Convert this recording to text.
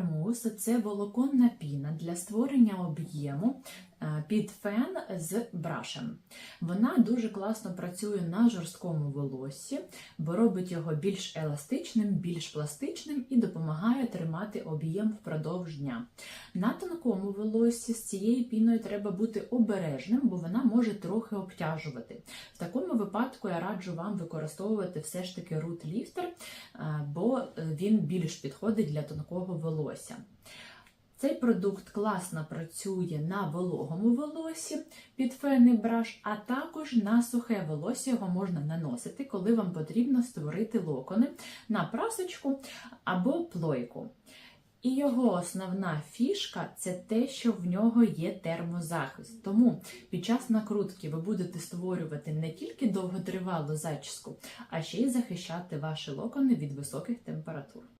Mousse – це волоконна піна для створення об'єму під фен з брашем. Вона дуже класно працює на жорсткому волоссі, бо робить його більш еластичним, більш пластичним і допомагає тримати об'єм впродовж дня. На тонкому волоссі з цією піною треба бути обережним, бо вона може трохи обтяжувати. В такому випадку я раджу вам використовувати все ж таки Root Lifter, е, бо е, він більш підходить для тонкого волосся. Цей продукт класно працює на вологому волосі під фен браш, а також на сухе волосся його можна наносити, коли вам потрібно створити локони на прасочку або плойку. І його основна фішка це те, що в нього є термозахист. Тому під час накрутки ви будете створювати не тільки довготривалу зачіску, а ще й захищати ваші локони від високих температур.